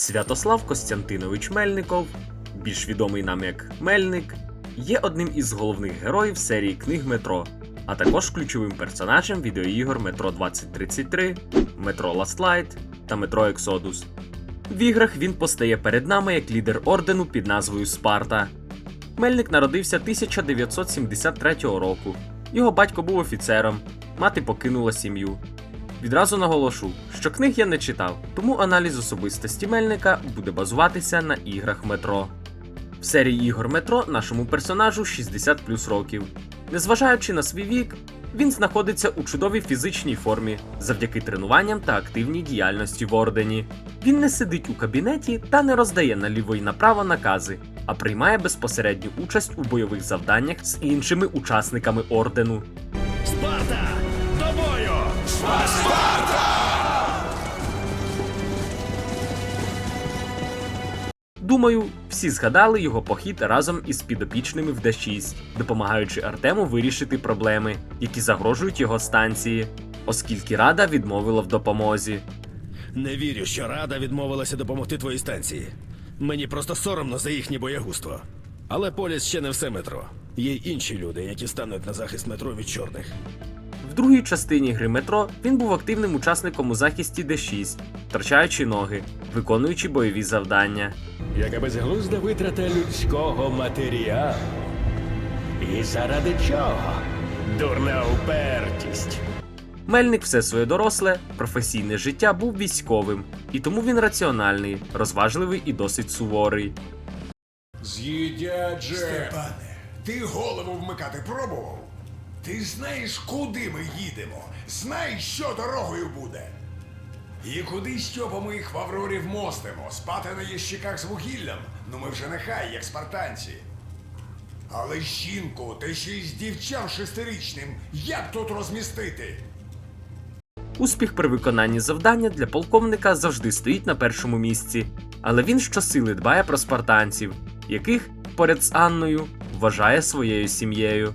Святослав Костянтинович Мельников, більш відомий нам як Мельник, є одним із головних героїв серії книг Метро, а також ключовим персонажем відеоігор Метро 2033, Метро Last Light та Метро Exodus. В іграх він постає перед нами як лідер ордену під назвою Спарта. Мельник народився 1973 року. Його батько був офіцером, мати покинула сім'ю. Відразу наголошу, що книг я не читав, тому аналіз особистості Мельника буде базуватися на іграх метро. В серії ігор метро нашому персонажу 60 плюс років. Незважаючи на свій вік, він знаходиться у чудовій фізичній формі завдяки тренуванням та активній діяльності в ордені. Він не сидить у кабінеті та не роздає наліво й направо накази, а приймає безпосередню участь у бойових завданнях з іншими учасниками ордену. Думаю, всі згадали його похід разом із підопічними в Д6, допомагаючи Артему вирішити проблеми, які загрожують його станції, оскільки Рада відмовила в допомозі. Не вірю, що Рада відмовилася допомогти твоїй станції. Мені просто соромно за їхнє боягузтво. Але Поліс ще не все метро. Є інші люди, які стануть на захист метро від чорних. Другій частині гри метро він був активним учасником у захисті Д6, втрачаючи ноги, виконуючи бойові завдання. Яка безглузда витрата людського матеріалу. І заради чого? Дурна упертість. Мельник все своє доросле, професійне життя був військовим, і тому він раціональний, розважливий і досить суворий. З'їдять же. Степане, ти голову вмикати пробував? Ти знаєш, куди ми їдемо? Знаєш, що дорогою буде? І куди Стьопа ми їх в Аврорі? Спати на ящиках з вугіллям? Ну ми вже нехай, як спартанці. Але жінку, та ще й з дівчам шестирічним, як тут розмістити? Успіх при виконанні завдання для полковника завжди стоїть на першому місці, але він щосили дбає про спартанців, яких, поряд з Анною, вважає своєю сім'єю.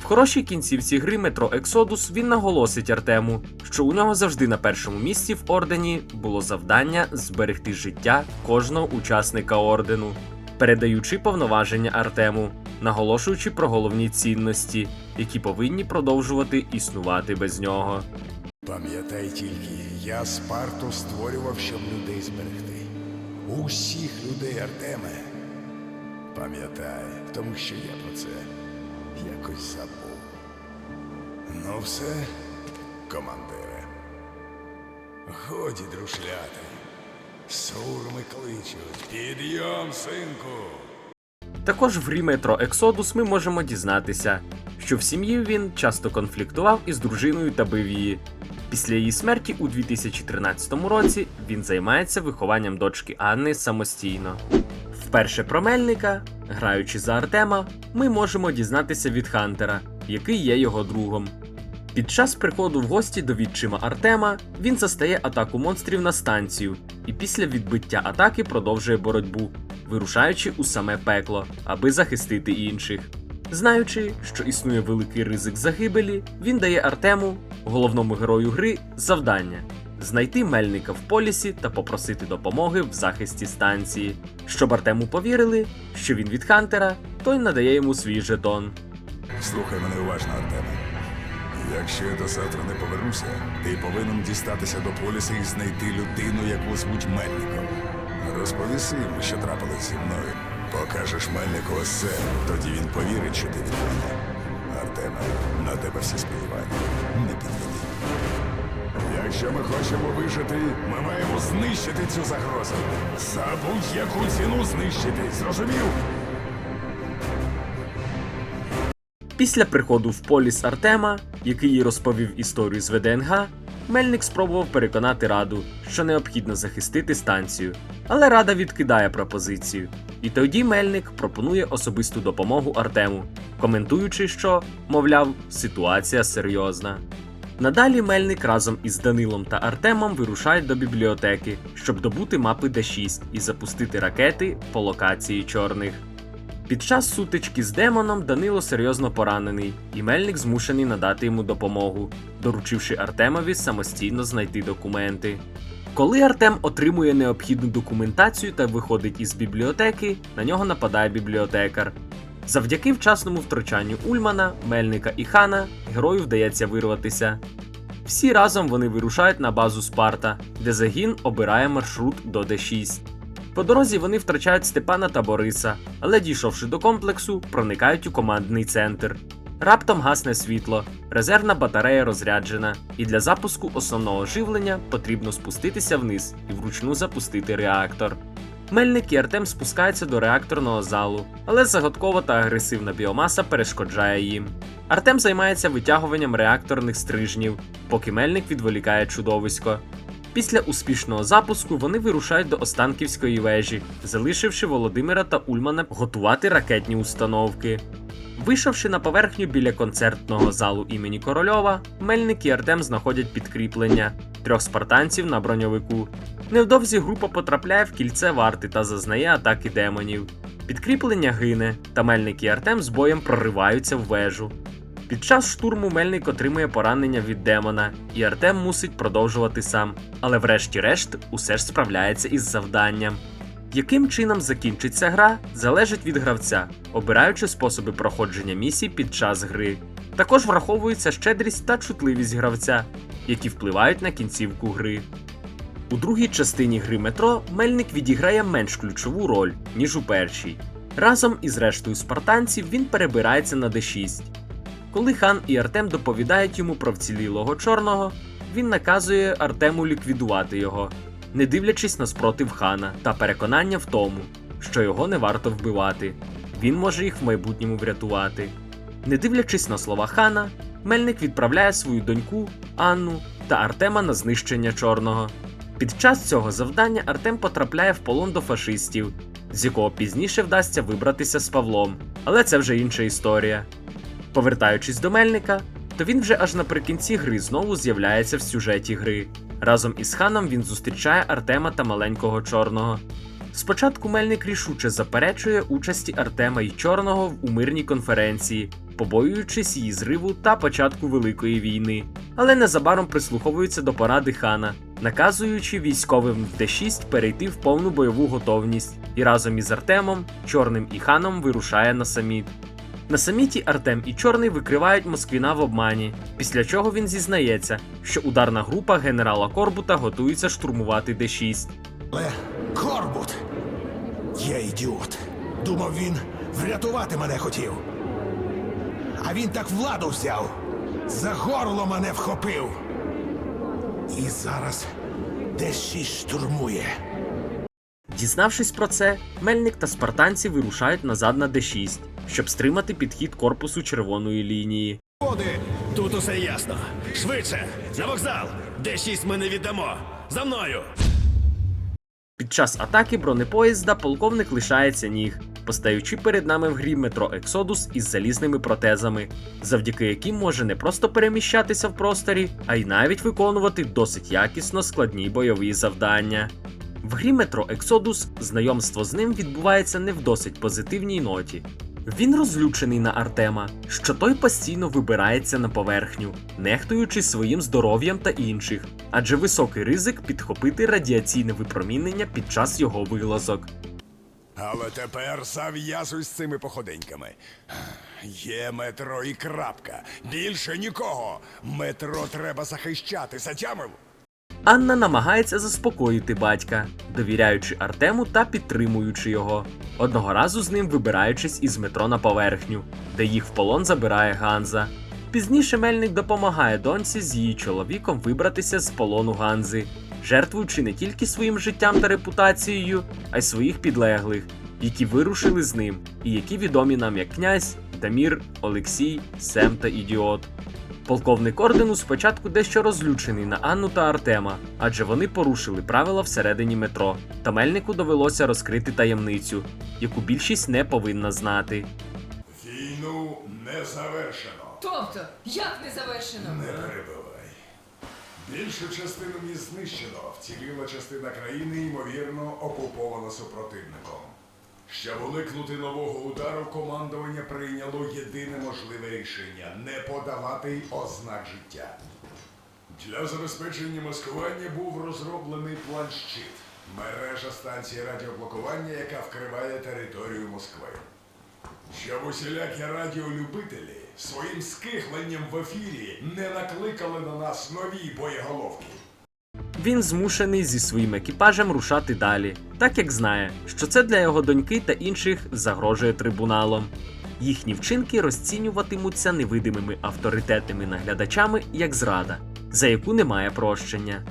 В хорошій кінцівці гри Метро Ексодус він наголосить Артему, що у нього завжди на першому місці в ордені було завдання зберегти життя кожного учасника ордену, передаючи повноваження Артему, наголошуючи про головні цінності, які повинні продовжувати існувати без нього. Пам'ятай тільки, я Спарту створював, щоб людей зберегти. Усіх людей, Артеме. Пам'ятай, тому що я про це якось забув. Ну все, командире. Годі друшляти. Сурми кличуть. Підйом, синку. Також в грі Метро Ексодус ми можемо дізнатися, що в сім'ї він часто конфліктував із дружиною та бив її. Після її смерті у 2013 році він займається вихованням дочки Анни самостійно. Вперше про Мельника, граючи за Артема, ми можемо дізнатися від Хантера, який є його другом. Під час приходу в гості до відчима Артема він застає атаку монстрів на станцію і після відбиття атаки продовжує боротьбу, вирушаючи у саме пекло, аби захистити інших. Знаючи, що існує великий ризик загибелі, він дає Артему, головному герою гри, завдання знайти мельника в полісі та попросити допомоги в захисті станції. Щоб Артему повірили, що він від Хантера, той надає йому свій жетон. Слухай мене уважно, Артеме. Якщо я до завтра не повернуся, ти повинен дістатися до поліса і знайти людину, яку звуть Мельником. Розповіси йому, що трапилось зі мною. Покажеш Мельнику усе, тоді він повірить, що ти від мене. Артеме, на тебе всі сподівання. Не підведи. Якщо ми хочемо вижити, ми маємо знищити цю загрозу. За будь-яку ціну знищити, зрозумів? Після приходу в поліс Артема, який їй розповів історію з ВДНГ, Мельник спробував переконати Раду, що необхідно захистити станцію. Але Рада відкидає пропозицію. І тоді Мельник пропонує особисту допомогу Артему, коментуючи, що, мовляв, ситуація серйозна. Надалі Мельник разом із Данилом та Артемом вирушають до бібліотеки, щоб добути мапи Д6 і запустити ракети по локації чорних. Під час сутички з демоном Данило серйозно поранений, і Мельник змушений надати йому допомогу, доручивши Артемові самостійно знайти документи. Коли Артем отримує необхідну документацію та виходить із бібліотеки, на нього нападає бібліотекар. Завдяки вчасному втручанню Ульмана, Мельника і Хана герою вдається вирватися. Всі разом вони вирушають на базу Спарта, де загін обирає маршрут до Д6. По дорозі вони втрачають Степана та Бориса, але дійшовши до комплексу, проникають у командний центр. Раптом гасне світло, резервна батарея розряджена, і для запуску основного живлення потрібно спуститися вниз і вручну запустити реактор. Мельник і Артем спускаються до реакторного залу, але загадкова та агресивна біомаса перешкоджає їм. Артем займається витягуванням реакторних стрижнів, поки Мельник відволікає чудовисько. Після успішного запуску вони вирушають до Останківської вежі, залишивши Володимира та Ульмана готувати ракетні установки. Вийшовши на поверхню біля концертного залу імені Корольова, Мельник і Артем знаходять підкріплення трьох спартанців на броньовику. Невдовзі група потрапляє в кільце варти та зазнає атаки демонів. Підкріплення гине, та Мельник і Артем з боєм прориваються в вежу. Під час штурму Мельник отримує поранення від демона, і Артем мусить продовжувати сам, але врешті-решт усе ж справляється із завданням. Яким чином закінчиться гра, залежить від гравця, обираючи способи проходження місій під час гри. Також враховується щедрість та чутливість гравця, які впливають на кінцівку гри. У другій частині гри метро Мельник відіграє менш ключову роль, ніж у першій. Разом із рештою спартанців він перебирається на D6. Коли хан і Артем доповідають йому про вцілілого чорного, він наказує Артему ліквідувати його, не дивлячись на спротив хана та переконання в тому, що його не варто вбивати, він може їх в майбутньому врятувати. Не дивлячись на слова хана, Мельник відправляє свою доньку Анну та Артема на знищення чорного. Під час цього завдання Артем потрапляє в полон до фашистів, з якого пізніше вдасться вибратися з Павлом, але це вже інша історія. Повертаючись до Мельника, то він вже аж наприкінці гри знову з'являється в сюжеті гри. Разом із ханом він зустрічає Артема та маленького чорного. Спочатку Мельник рішуче заперечує участі Артема і Чорного у мирній конференції, побоюючись її зриву та початку Великої війни, але незабаром прислуховується до поради хана, наказуючи військовим в Д6 перейти в повну бойову готовність, і разом із Артемом, Чорним і ханом вирушає на саміт. На саміті Артем і Чорний викривають Москвіна в обмані, після чого він зізнається, що ударна група генерала Корбута готується штурмувати Д6. Але Корбут! Я ідіот. Думав, він врятувати мене хотів. А він так владу взяв. За горло мене вхопив. І зараз десь шість штурмує. Дізнавшись про це, Мельник та спартанці вирушають назад на Д6, щоб стримати підхід корпусу червоної лінії. Води! Тут усе ясно. Швидше! На вокзал! Де шість ми не віддамо! За мною! Під час атаки бронепоїзда полковник лишається ніг, постаючи перед нами в грі метро Ексодус із залізними протезами, завдяки яким може не просто переміщатися в просторі, а й навіть виконувати досить якісно складні бойові завдання. В грі метро Ексодус знайомство з ним відбувається не в досить позитивній ноті. Він розлючений на Артема, що той постійно вибирається на поверхню, нехтуючи своїм здоров'ям та інших, адже високий ризик підхопити радіаційне випромінення під час його вилазок. Але тепер зав'язуй з цими походеньками. Є метро і крапка. Більше нікого. Метро треба захищати. Затямив? Анна намагається заспокоїти батька, довіряючи Артему та підтримуючи його. Одного разу з ним вибираючись із метро на поверхню, де їх в полон забирає Ганза. Пізніше Мельник допомагає доньці з її чоловіком вибратися з полону Ганзи, жертвуючи не тільки своїм життям та репутацією, а й своїх підлеглих, які вирушили з ним, і які відомі нам як князь, Дамір, Олексій, Сем та Ідіот. Полковник ордену спочатку дещо розлючений на Анну та Артема, адже вони порушили правила всередині метро, та Мельнику довелося розкрити таємницю, яку більшість не повинна знати. Війну не завершено. Тобто, як не завершено? Не перебивай. Більшу частину міст знищено. Вціліла частина країни, ймовірно, окупована супротивником. Щоб уникнути нового удару, командування прийняло єдине можливе рішення не подавати ознак життя. Для забезпечення маскування був розроблений план щит, мережа станції радіоблокування, яка вкриває територію Москви. Щоб усілякі радіолюбителі своїм скихленням в ефірі не накликали на нас нові боєголовки. Він змушений зі своїм екіпажем рушати далі, так як знає, що це для його доньки та інших загрожує трибуналом. Їхні вчинки розцінюватимуться невидимими авторитетними наглядачами як зрада, за яку немає прощення.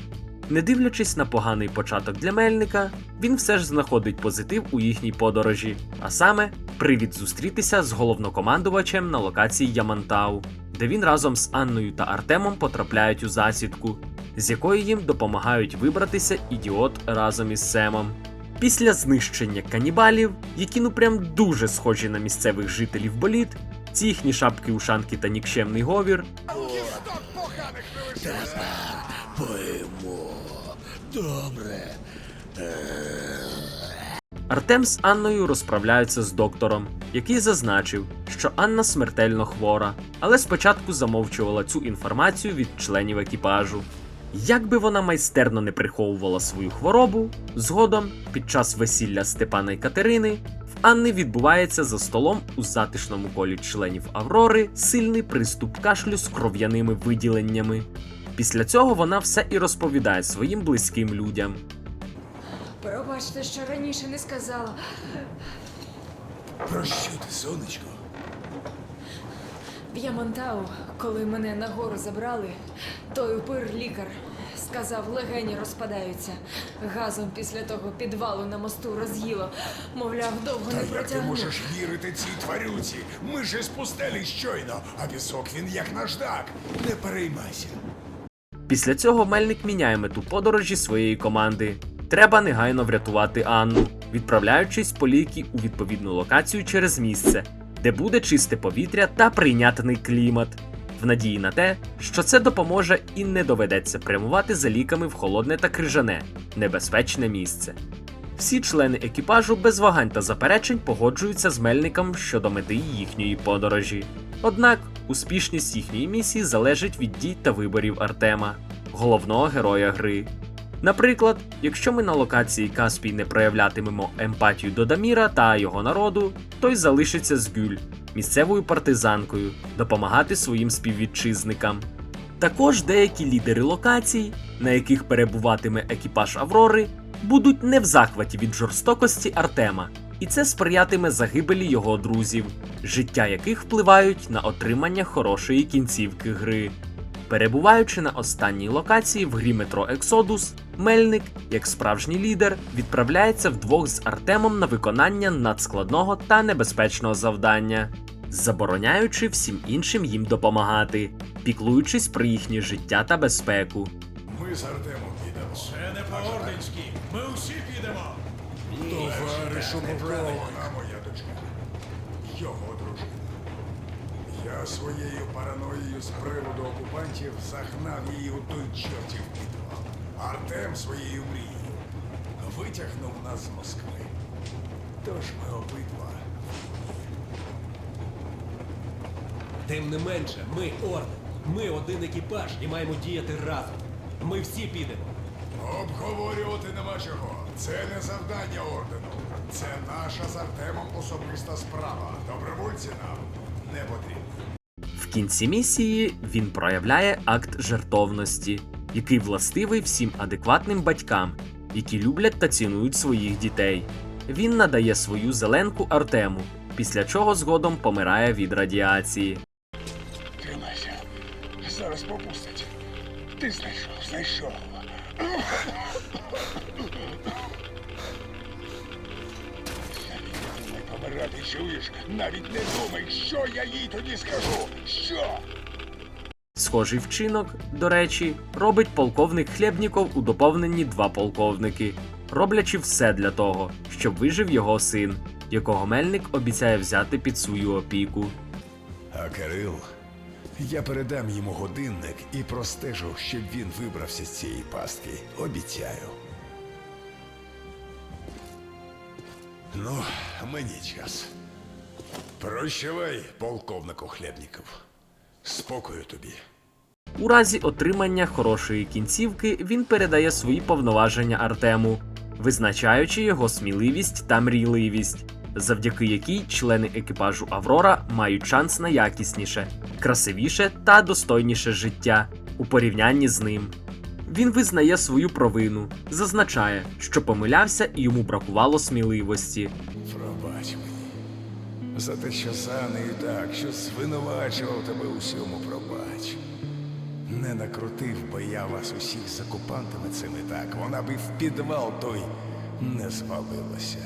Не дивлячись на поганий початок для Мельника, він все ж знаходить позитив у їхній подорожі, а саме привід зустрітися з головнокомандувачем на локації Ямантау, де він разом з Анною та Артемом потрапляють у засідку, з якої їм допомагають вибратися ідіот разом із Семом. Після знищення канібалів, які ну прям дуже схожі на місцевих жителів боліт, ці їхні шапки ушанки та нікчемний говір. Добре. Артем з Анною розправляються з доктором, який зазначив, що Анна смертельно хвора, але спочатку замовчувала цю інформацію від членів екіпажу. Як би вона майстерно не приховувала свою хворобу, згодом, під час весілля Степана і Катерини, в Анни відбувається за столом у затишному колі членів Аврори сильний приступ кашлю з кров'яними виділеннями. Після цього вона все і розповідає своїм близьким людям. Пробачте, що раніше не сказала. Про що ти, сонечко? В Ямантау, коли мене на гору забрали, той упир лікар сказав, легені розпадаються. Газом після того підвалу на мосту роз'їло. Мовляв, довго Та не як ти протягну. можеш вірити цій тварюці? Ми ж із пустелі щойно, а пісок він як наждак. Не переймайся. Після цього Мельник міняє мету подорожі своєї команди. Треба негайно врятувати Анну, відправляючись по ліки у відповідну локацію через місце, де буде чисте повітря та прийнятний клімат, в надії на те, що це допоможе і не доведеться прямувати за ліками в холодне та крижане, небезпечне місце. Всі члени екіпажу без вагань та заперечень погоджуються з Мельником щодо мети їхньої подорожі. Однак успішність їхньої місії залежить від дій та виборів Артема, головного героя гри. Наприклад, якщо ми на локації Каспій не проявлятимемо емпатію до Даміра та його народу, той залишиться з Гюль, місцевою партизанкою, допомагати своїм співвітчизникам. Також деякі лідери локацій, на яких перебуватиме екіпаж Аврори, будуть не в захваті від жорстокості Артема, і це сприятиме загибелі його друзів, життя яких впливають на отримання хорошої кінцівки гри. Перебуваючи на останній локації в грі метро Ексодус, Мельник, як справжній лідер, відправляється вдвох з Артемом на виконання надскладного та небезпечного завдання, забороняючи всім іншим їм допомагати, піклуючись про їхнє життя та безпеку. Ми з Артемом підемо. Це не по-орденськи. Ми усі підемо. Товаришу моя дочка. Його дружина. Я своєю параноєю з приводу окупантів загнав її у той чортів підвал. Артем своєю мрією витягнув нас з Москви. Тож ми обидва. Тим не менше, ми орден. Ми один екіпаж і маємо діяти разом. Ми всі підемо. Обговорювати нема чого. Це не завдання ордену. Це наша з Артемом особиста справа. Добровольці нам не потрібні. В кінці місії він проявляє акт жертовності, який властивий всім адекватним батькам, які люблять та цінують своїх дітей. Він надає свою зеленку Артему, після чого згодом помирає від радіації. Тримайся. Зараз попустить. Ти знайшов, знайшов. Помирати, чуєш? Навіть не думай, що я їй тоді скажу. Що? Схожий вчинок, до речі, робить полковник Хлєбніков у доповненні два полковники, роблячи все для того, щоб вижив його син, якого Мельник обіцяє взяти під свою опіку. А Кирил, я передам йому годинник і простежу, щоб він вибрався з цієї пастки. Обіцяю. Ну, мені час. Прощавай, полковнику Хлєбніков. Спокою тобі. У разі отримання хорошої кінцівки він передає свої повноваження Артему, визначаючи його сміливість та мрійливість, завдяки якій члени екіпажу Аврора мають шанс на якісніше, красивіше та достойніше життя у порівнянні з ним. Він визнає свою провину, зазначає, що помилявся і йому бракувало сміливості. Пробач мені. За те, що саний так, що звинувачував тебе усьому, пробач. Не накрутив би я вас усіх з окупантами цими так, вона би в підвал той не звалилася.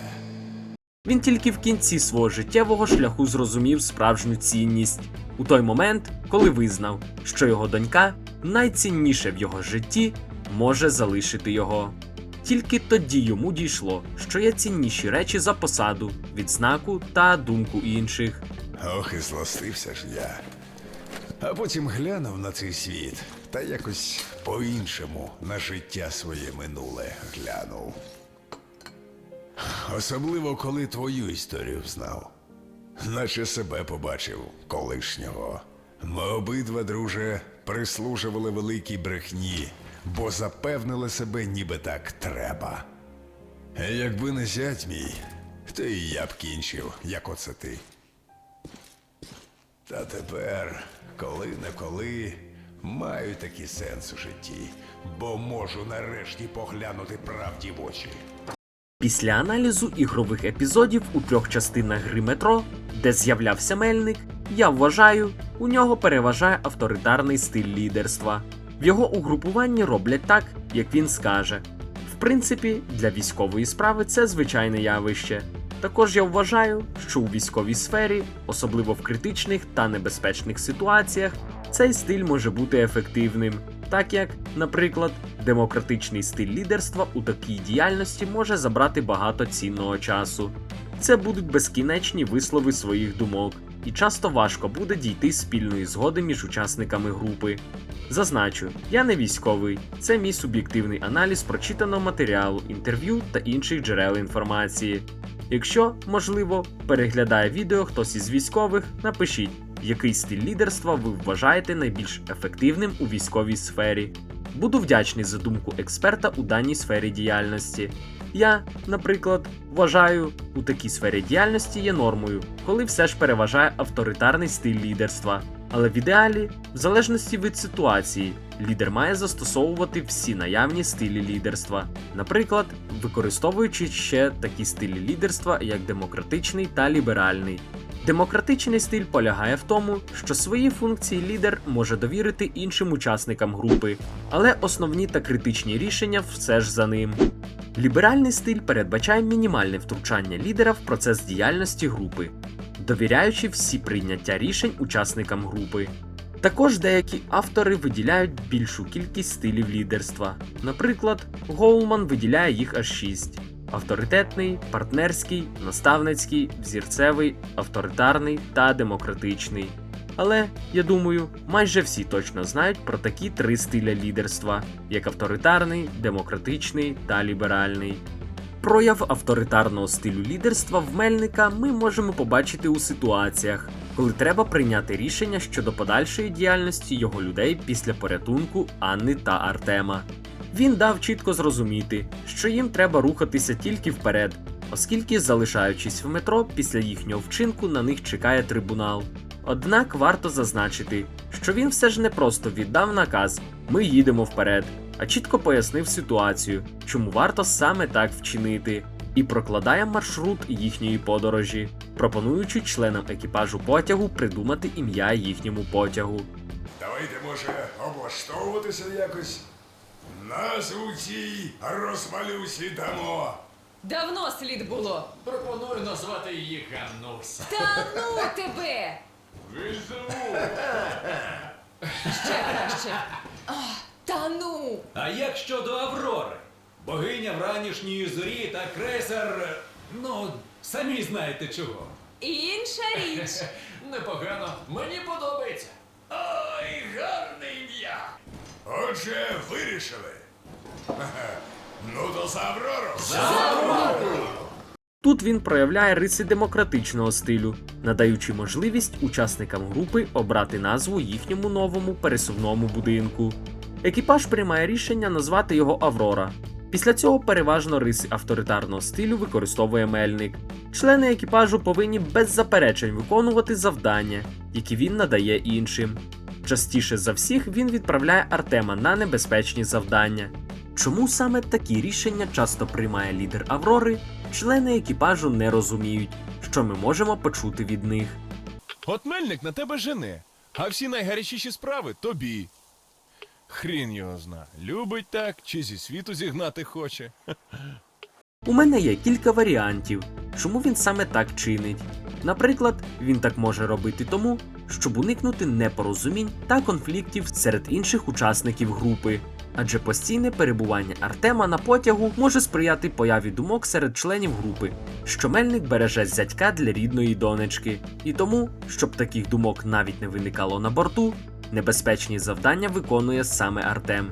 Він тільки в кінці свого життєвого шляху зрозумів справжню цінність у той момент, коли визнав, що його донька найцінніше в його житті може залишити його. Тільки тоді йому дійшло, що є цінніші речі за посаду, відзнаку та думку інших. Ох, і злостився ж я. А потім глянув на цей світ та якось по-іншому на життя своє минуле глянув. Особливо, коли твою історію знав. Наче себе побачив колишнього. Ми обидва, друже, прислужували великій брехні, бо запевнили себе, ніби так треба. Якби не зять мій, то і я б кінчив, як оце ти. Та тепер, коли не коли, маю такий сенс у житті, бо можу нарешті поглянути правді в очі. Після аналізу ігрових епізодів у трьох частинах гри метро, де з'являвся мельник, я вважаю, у нього переважає авторитарний стиль лідерства. В його угрупуванні роблять так, як він скаже. В принципі, для військової справи це звичайне явище. Також я вважаю, що у військовій сфері, особливо в критичних та небезпечних ситуаціях, цей стиль може бути ефективним, так як, наприклад, демократичний стиль лідерства у такій діяльності може забрати багато цінного часу. Це будуть безкінечні вислови своїх думок, і часто важко буде дійти спільної згоди між учасниками групи. Зазначу, я не військовий, це мій суб'єктивний аналіз прочитаного матеріалу, інтерв'ю та інших джерел інформації. Якщо, можливо, переглядає відео хтось із військових, напишіть, який стиль лідерства ви вважаєте найбільш ефективним у військовій сфері. Буду вдячний за думку експерта у даній сфері діяльності. Я, наприклад, вважаю, у такій сфері діяльності є нормою, коли все ж переважає авторитарний стиль лідерства. Але в ідеалі, в залежності від ситуації, лідер має застосовувати всі наявні стилі лідерства, наприклад, використовуючи ще такі стилі лідерства, як демократичний та ліберальний. Демократичний стиль полягає в тому, що свої функції лідер може довірити іншим учасникам групи, але основні та критичні рішення все ж за ним. Ліберальний стиль передбачає мінімальне втручання лідера в процес діяльності групи, довіряючи всі прийняття рішень учасникам групи. Також деякі автори виділяють більшу кількість стилів лідерства. Наприклад, Гоулман виділяє їх аж 6: авторитетний, партнерський, наставницький, взірцевий, авторитарний та демократичний. Але я думаю, майже всі точно знають про такі три стиля лідерства: як авторитарний, демократичний та ліберальний. Прояв авторитарного стилю лідерства в Мельника ми можемо побачити у ситуаціях, коли треба прийняти рішення щодо подальшої діяльності його людей після порятунку Анни та Артема. Він дав чітко зрозуміти, що їм треба рухатися тільки вперед, оскільки, залишаючись в метро, після їхнього вчинку на них чекає трибунал. Однак варто зазначити, що він все ж не просто віддав наказ ми їдемо вперед, а чітко пояснив ситуацію, чому варто саме так вчинити, і прокладає маршрут їхньої подорожі, пропонуючи членам екіпажу потягу придумати ім'я їхньому потягу. Давайте, може, облаштовуватися якось. Назву цій розвалюсі дамо. Давно слід було. Пропоную назвати її Ганнуся. Та ну тебе! Ще краще. А, та ну! А як щодо Аврори? Богиня вранішньої зорі та крейсер. Ну, самі знаєте чого. Інша річ. Непогано, мені подобається. Ой, гарне ім'я. Отже, вирішили. Ха-ха. Ну то за Аврору. Тут він проявляє риси демократичного стилю, надаючи можливість учасникам групи обрати назву їхньому новому пересувному будинку. Екіпаж приймає рішення назвати його Аврора. Після цього переважно риси авторитарного стилю використовує мельник. Члени екіпажу повинні без заперечень виконувати завдання, які він надає іншим. Частіше за всіх він відправляє Артема на небезпечні завдання. Чому саме такі рішення часто приймає лідер Аврори, члени екіпажу не розуміють, що ми можемо почути від них. От мельник на тебе жене, а всі найгарячіші справи тобі. Хрін його зна, любить так чи зі світу зігнати хоче. У мене є кілька варіантів, чому він саме так чинить. Наприклад, він так може робити тому, щоб уникнути непорозумінь та конфліктів серед інших учасників групи. Адже постійне перебування Артема на потягу може сприяти появі думок серед членів групи, що мельник береже зятька для рідної донечки, і тому, щоб таких думок навіть не виникало на борту, небезпечні завдання виконує саме Артем.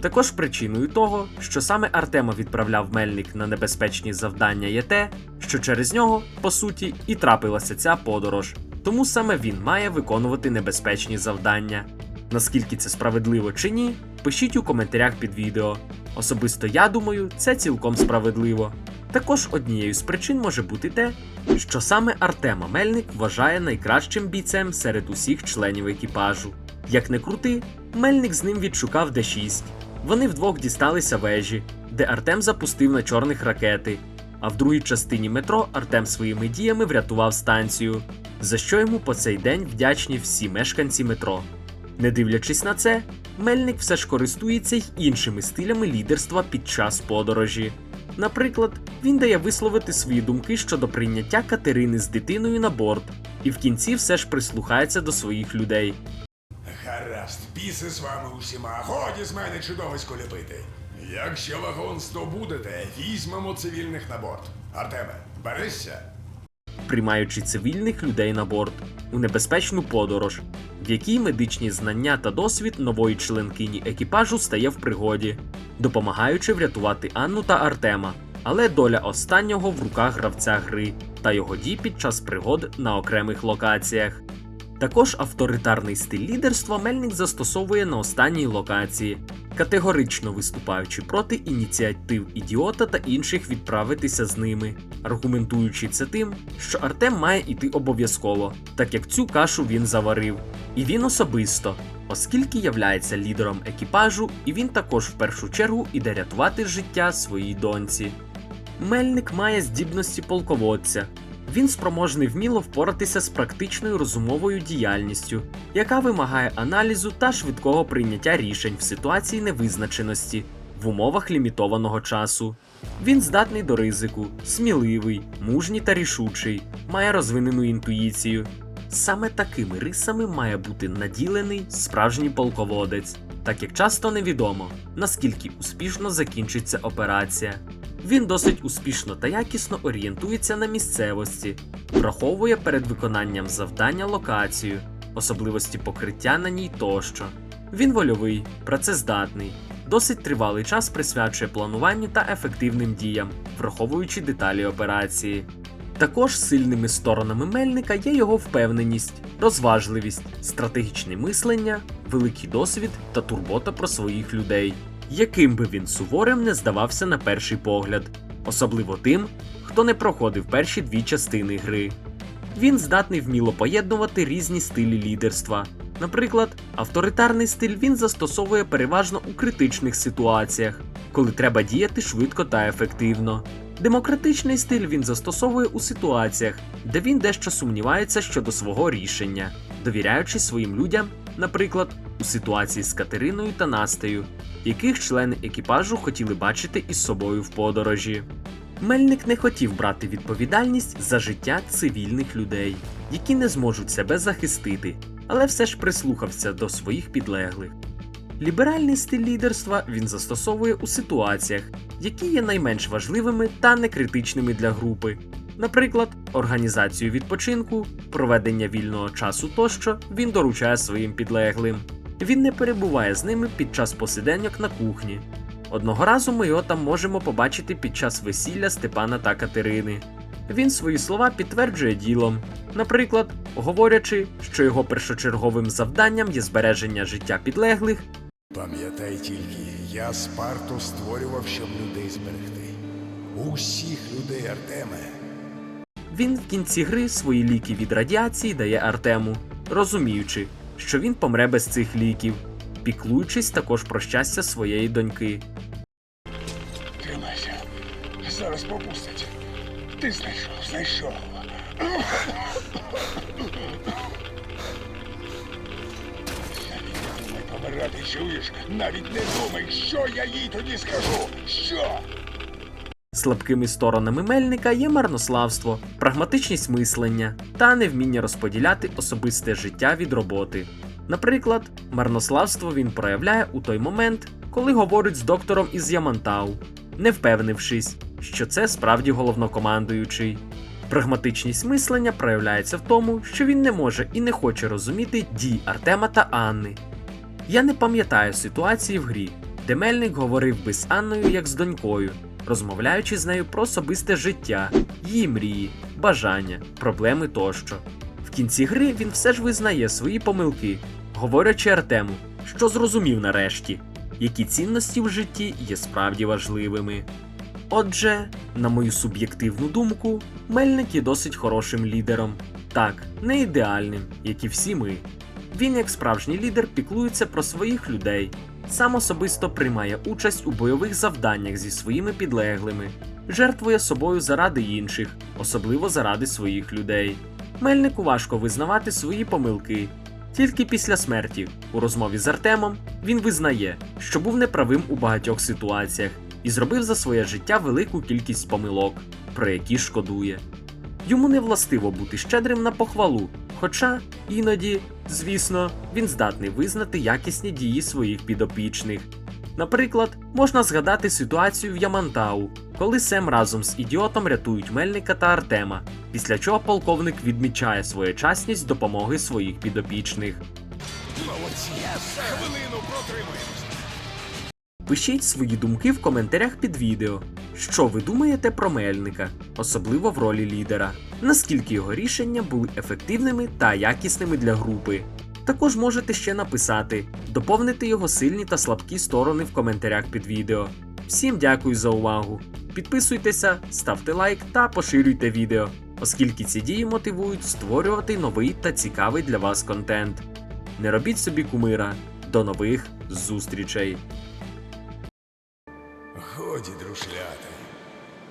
Також причиною того, що саме Артема відправляв Мельник на небезпечні завдання, є те, що через нього, по суті, і трапилася ця подорож. Тому саме він має виконувати небезпечні завдання. Наскільки це справедливо чи ні, пишіть у коментарях під відео. Особисто я думаю, це цілком справедливо. Також однією з причин може бути те, що саме Артема Мельник вважає найкращим бійцем серед усіх членів екіпажу. Як не крути, Мельник з ним відшукав Д6. Вони вдвох дісталися вежі, де Артем запустив на чорних ракети. А в другій частині метро Артем своїми діями врятував станцію, за що йому по цей день вдячні всі мешканці метро. Не дивлячись на це, Мельник все ж користується й іншими стилями лідерства під час подорожі. Наприклад, він дає висловити свої думки щодо прийняття Катерини з дитиною на борт, і в кінці все ж прислухається до своїх людей. Гаразд, біси з вами усіма. Годі з мене чудовисько ліпити. Якщо вагон здобудете, візьмемо цивільних на борт. Артеме, берешся? приймаючи цивільних людей на борт у небезпечну подорож, в якій медичні знання та досвід нової членкині екіпажу стає в пригоді, допомагаючи врятувати Анну та Артема. Але доля останнього в руках гравця гри та його дій під час пригод на окремих локаціях. Також авторитарний стиль лідерства Мельник застосовує на останній локації, категорично виступаючи проти ініціатив ідіота та інших відправитися з ними, аргументуючи це тим, що Артем має іти обов'язково, так як цю кашу він заварив. І він особисто, оскільки являється лідером екіпажу, і він також в першу чергу іде рятувати життя своїй доньці. Мельник має здібності полководця. Він спроможний вміло впоратися з практичною розумовою діяльністю, яка вимагає аналізу та швидкого прийняття рішень в ситуації невизначеності в умовах лімітованого часу. Він здатний до ризику, сміливий, мужній та рішучий, має розвинену інтуїцію. Саме такими рисами має бути наділений справжній полководець, так як часто невідомо, наскільки успішно закінчиться операція. Він досить успішно та якісно орієнтується на місцевості, враховує перед виконанням завдання локацію, особливості покриття на ній тощо. Він вольовий, працездатний, досить тривалий час присвячує плануванню та ефективним діям, враховуючи деталі операції. Також сильними сторонами Мельника є його впевненість, розважливість, стратегічне мислення, великий досвід та турбота про своїх людей, яким би він суворим не здавався на перший погляд, особливо тим, хто не проходив перші дві частини гри. Він здатний вміло поєднувати різні стилі лідерства. Наприклад, авторитарний стиль він застосовує переважно у критичних ситуаціях, коли треба діяти швидко та ефективно. Демократичний стиль він застосовує у ситуаціях, де він дещо сумнівається щодо свого рішення, довіряючи своїм людям, наприклад, у ситуації з Катериною та Настею, яких члени екіпажу хотіли бачити із собою в подорожі. Мельник не хотів брати відповідальність за життя цивільних людей, які не зможуть себе захистити, але все ж прислухався до своїх підлеглих. Ліберальний стиль лідерства він застосовує у ситуаціях, які є найменш важливими та некритичними для групи, наприклад, організацію відпочинку, проведення вільного часу тощо він доручає своїм підлеглим. Він не перебуває з ними під час посиденьок на кухні. Одного разу ми його там можемо побачити під час весілля Степана та Катерини. він свої слова підтверджує ділом. Наприклад, говорячи, що його першочерговим завданням є збереження життя підлеглих, Пам'ятай тільки, я Спарту створював, щоб людей зберегти. Усіх людей, Артеме. Він в кінці гри свої ліки від радіації дає Артему, розуміючи, що він помре без цих ліків, піклуючись також про щастя своєї доньки. Тримайся. Зараз попустить. Ти знайшов, знайшов. Навіть не думай, що я їй тоді скажу. Що? Слабкими сторонами Мельника є марнославство, прагматичність мислення та невміння розподіляти особисте життя від роботи. Наприклад, марнославство він проявляє у той момент, коли говорить з доктором із Ямантау, не впевнившись, що це справді головнокомандуючий. Прагматичність мислення проявляється в тому, що він не може і не хоче розуміти дій Артема та Анни. Я не пам'ятаю ситуації в грі, де Мельник говорив би з Анною як з донькою, розмовляючи з нею про особисте життя, її мрії, бажання, проблеми тощо. В кінці гри він все ж визнає свої помилки, говорячи Артему, що зрозумів нарешті, які цінності в житті є справді важливими. Отже, на мою суб'єктивну думку, Мельник є досить хорошим лідером. Так, не ідеальним, як і всі ми. Він, як справжній лідер, піклується про своїх людей, сам особисто приймає участь у бойових завданнях зі своїми підлеглими, жертвує собою заради інших, особливо заради своїх людей. Мельнику важко визнавати свої помилки. Тільки після смерті, у розмові з Артемом, він визнає, що був неправим у багатьох ситуаціях і зробив за своє життя велику кількість помилок, про які шкодує. Йому не властиво бути щедрим на похвалу, хоча іноді, звісно, він здатний визнати якісні дії своїх підопічних. Наприклад, можна згадати ситуацію в Ямантау, коли Сем разом з ідіотом рятують Мельника та Артема, після чого полковник відмічає своєчасність допомоги своїх підопічних. Пишіть свої думки в коментарях під відео. Що ви думаєте про Мельника, особливо в ролі лідера, наскільки його рішення були ефективними та якісними для групи. Також можете ще написати, доповнити його сильні та слабкі сторони в коментарях під відео. Всім дякую за увагу. Підписуйтеся, ставте лайк та поширюйте відео, оскільки ці дії мотивують створювати новий та цікавий для вас контент. Не робіть собі кумира. До нових зустрічей! Годі, друшляти.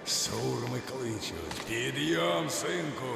Сурми кличуть. Підйом, синку.